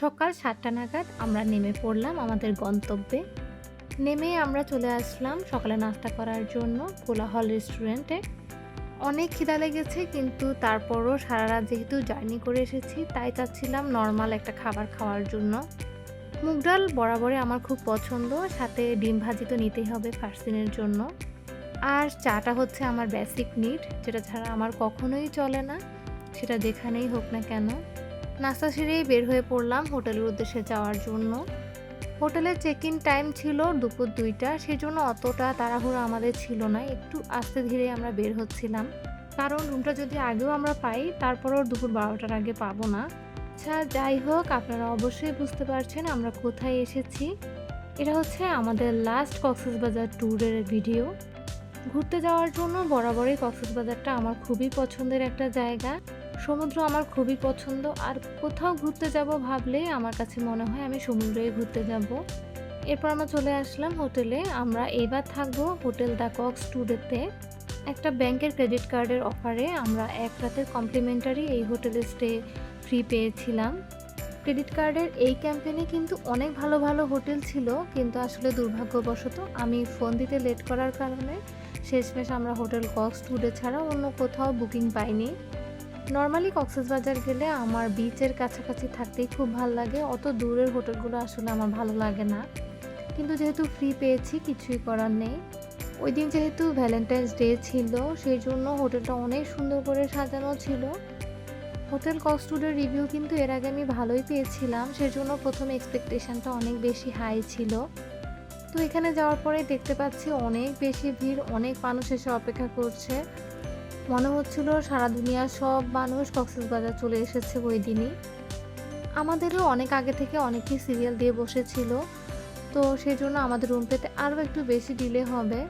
সকাল সাতটা নাগাদ আমরা নেমে পড়লাম আমাদের গন্তব্যে। নেমে আমরা চলে আসলাম সকালে নাস্তা করার জন্য কোলাহল রেস্টুরেন্টে অনেক খিদা লেগেছে কিন্তু তারপরও সারা রাত যেহেতু জার্নি করে এসেছি, তাই চাচ্ছিলাম নর্মাল একটা খাবার খাওয়ার জন্য। মুগ ডাল বরাবরই আমার খুব পছন্দ, সাথে ডিম ভাজি তো নিতেই হবে ফার্স্ট দিনের জন্য। আর চাটা হচ্ছে আমার বেসিক নিড যেটা ছাড়া আমার কখনোই চলে না। সেটা যেখানেই হোক না কেন। নাস্তা সেরেই বের হয়ে পড়লাম হোটেলের উদ্দেশ্যে যাওয়ার জন্য। হোটেলের চেক ইন টাইম ছিল দুপুর দুইটা, সেজন্য অতটা তাড়াহুড়ো আমাদের ছিল না। একটু আস্তে ধীরে আমরা বের হচ্ছিলাম। কারণ রুমটা যদি আগেও আমরা পাই, তারপরও দুপুর বারোটার আগে পাবো না। আচ্ছা যাই হোক, আপনারা অবশ্যই বুঝতে পারছেন আমরা কোথায় এসেছি। এটা হচ্ছে আমাদের লাস্ট কক্সবাজার ট্যুরের ভিডিও ঘুরতে যাওয়ার জন্য বরাবরই কক্সবাজারটা আমার খুবই পছন্দের একটা জায়গা। সমুদ্র আমার খুবই পছন্দ, আর কোথাও ঘুরতে যাব ভাবলে আমার কাছে মনে হয় আমি সমুদ্রেই ঘুরতে যাব। এরপর আমরা চলে আসলাম হোটেলে, আমরা এবার থাকব হোটেল দ্য কক্স টুডেতে। একটা ব্যাংকের ক্রেডিট কার্ডের অফারে আমরা এক রাতের কমপ্লিমেন্টারি এই হোটেলে স্টে ফ্রি পেয়েছিলাম। ক্রেডিট কার্ডের এই ক্যাম্পেইনে কিন্তু অনেক ভালো ভালো হোটেল ছিল, কিন্তু আসলে দুর্ভাগ্যবশত আমি ফোন দিতে লেট করার কারণে শেষমেশ আমরা হোটেল কক্স টুডে ছাড়া অন্য কোথাও বুকিং পাইনি। নর্মালি কক্সবাজার গেলে আমার বিচের কাছাকাছি থাকতেই খুব ভালো লাগে। অত দূরের হোটেলগুলো আসলে আমার ভালো লাগে না। কিন্তু যেহেতু ফ্রি পেয়েছি, কিছুই করার নেই। ওই দিন যেহেতু ভ্যালেন্টাইন্স ডে ছিল, সেই জন্য হোটেলটা অনেক সুন্দর করে সাজানো ছিল। হোটেল কস্টুডের রিভিউ কিন্তু এর আগে আমি ভালোই পেয়েছিলাম সেজন্য প্রথম এক্সপেকটেশনটা অনেক বেশি হাই ছিল। তো এখানে যাওয়ার পরে দেখতে পাচ্ছি অনেক বেশি ভিড়, অনেক মানুষ এসে অপেক্ষা করছে। মনে হচ্ছিল সারা দুনিয়ার সব মানুষ কক্সবাজার চলে এসেছে ওই দিনই। আমাদেরও অনেক আগে থেকে অনেকেই সিরিয়াল দিয়ে বসেছিল, তো সেই জন্য আমাদের রুম পেতে আরও একটু বেশি ডিলে হবে।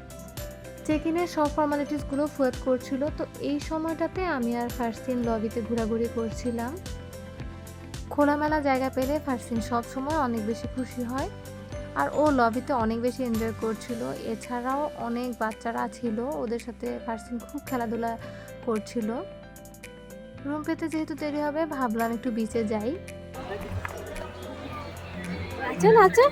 চেক ইনের সব ফর্মালিটিসগুলো ফুয়াদ করছিল, তো এই সময়টাতে আমি আর ফার্সিন লবিতে ঘোরাঘুরি করছিলাম। খোলামেলা জায়গা পেলে ফার্সিন সব সময় অনেক বেশি খুশি হয়। আর ও লবিতে অনেক বেশি এনজয় করছিল। এছাড়াও অনেক বাচ্চারা ছিল, ওদের সাথে ফার্সিন খুব খেলাধুলা করছিল। রুম পেতে যেহেতু দেরি হবে, ভাবলাম একটু বিচে যাই। আচ্ছা আচ্ছা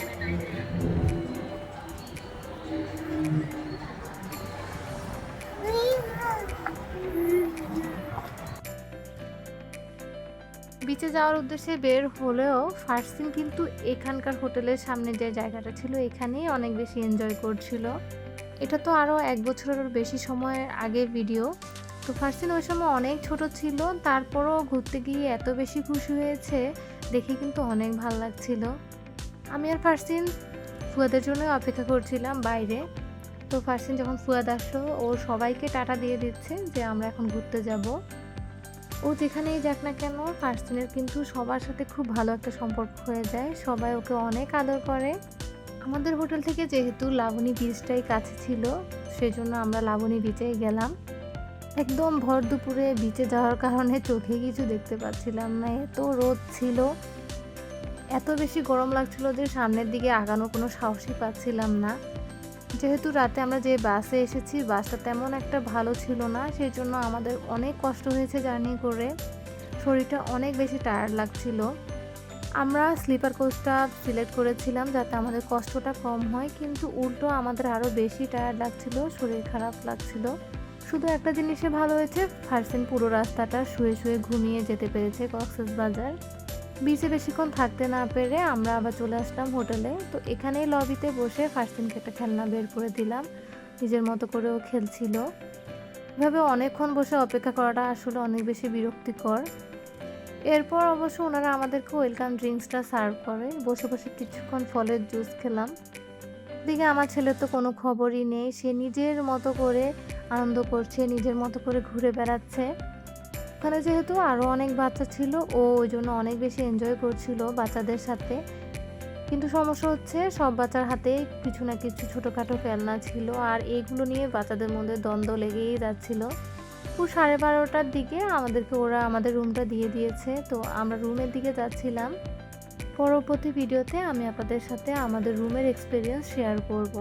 বিচে যাওয়ার উদ্দেশ্যে বের হলেও ফার্স্ট দিন কিন্তু এখানকার হোটেলের সামনে যে জায়গাটা ছিল, এখানেই অনেক বেশি এনজয় করছিল। এটা তো আরও এক বছরের বেশি সময়ের আগের ভিডিও তো ফার্স্ট দিন ওই সময় অনেক ছোট ছিল, তারপরও ঘুরতে গিয়ে এত বেশি খুশি হয়েছে, দেখে কিন্তু অনেক ভালো লাগছিল। আমি আর ফার্স্ট দিন ফুয়াদের জন্য অপেক্ষা করছিলাম বাইরে। তো ফার্স্ট দিন যখন ফুয়াদ আসলো, ও সবাইকে টাটা দিয়ে দিচ্ছে যে আমরা এখন ঘুরতে যাব। ও যেখানেই যাক না কেন ফার্স্টিনের কিন্তু সবার সাথে খুব ভালো একটা সম্পর্ক হয়ে যায়। সবাই ওকে অনেক আদর করে। আমাদের হোটেল থেকে যেহেতু লাবণী বিচটাই কাছে ছিল, সেজন্য আমরা লাবণী বিচেই গেলাম। একদম ভর দুপুরে বিচে যাওয়ার কারণে চোখে কিছু দেখতে পাচ্ছিলাম না। এত রোদ ছিল। এত বেশি গরম লাগছিল যে সামনের দিকে আগানোর কোনো সাহসই পাচ্ছিলাম না। যেহেতু রাতে আমরা যে বাসে এসেছি, বাসটা তেমন একটা ভালো ছিল না সেই জন্য আমাদের অনেক কষ্ট হয়েছে জার্নি করে। শরীরটা অনেক বেশি টায়ার্ড লাগছিল। আমরা স্লিপার কোচটা সিলেক্ট করেছিলাম যাতে আমাদের কষ্টটা কম হয়, কিন্তু উল্টো আমাদের আরও বেশি টায়ার্ড লাগছিল, শরীর খারাপ লাগছিল। শুধু একটা জিনিসে ভালো হয়েছে, ফার্সিন পুরো রাস্তাটা শুয়ে শুয়ে ঘুমিয়ে যেতে পেরেছে কক্সেস বাজার। বিচে বেশিক্ষণ থাকতে না পেরে আমরা আবার চলে আসলাম হোটেলে। তো এখানেই লবিতে বসে ফার্স্ট দিনকে একটা খেলনা বের করে দিলাম। নিজের মতো করেও খেলছিল। এভাবে অনেকক্ষণ বসে অপেক্ষা করাটা আসলে অনেক বেশি বিরক্তিকর। এরপর অবশ্য ওনারা আমাদেরকে ওয়েলকাম ড্রিঙ্কসটা সার্ভ করে। বসে বসে কিছুক্ষণ ফলের জুস খেলাম। দিকে আমার ছেলের তো কোনো খবরই নেই। সে নিজের মতো করে আনন্দ করছে, নিজের মতো করে ঘুরে বেড়াচ্ছে। ওখানে যেহেতু আরও অনেক বাচ্চা ছিল, ও ওই জন্য অনেক বেশি এনজয় করছিল বাচ্চাদের সাথে। কিন্তু সমস্যা হচ্ছে সব বাচ্চার হাতে কিছু না কিছু ছোটোখাটো খেলনা ছিল আর এইগুলো নিয়ে বাচ্চাদের মধ্যে দ্বন্দ্ব লেগেই যাচ্ছিল। পুরো সাড়ে বারোটার দিকে আমাদেরকে ওরা আমাদের রুমটা দিয়ে দিয়েছে। তো আমরা রুমের দিকে যাচ্ছিলাম। পরবর্তী ভিডিওতে আমি আপনাদের সাথে আমাদের রুমের এক্সপিরিয়েন্স শেয়ার করব।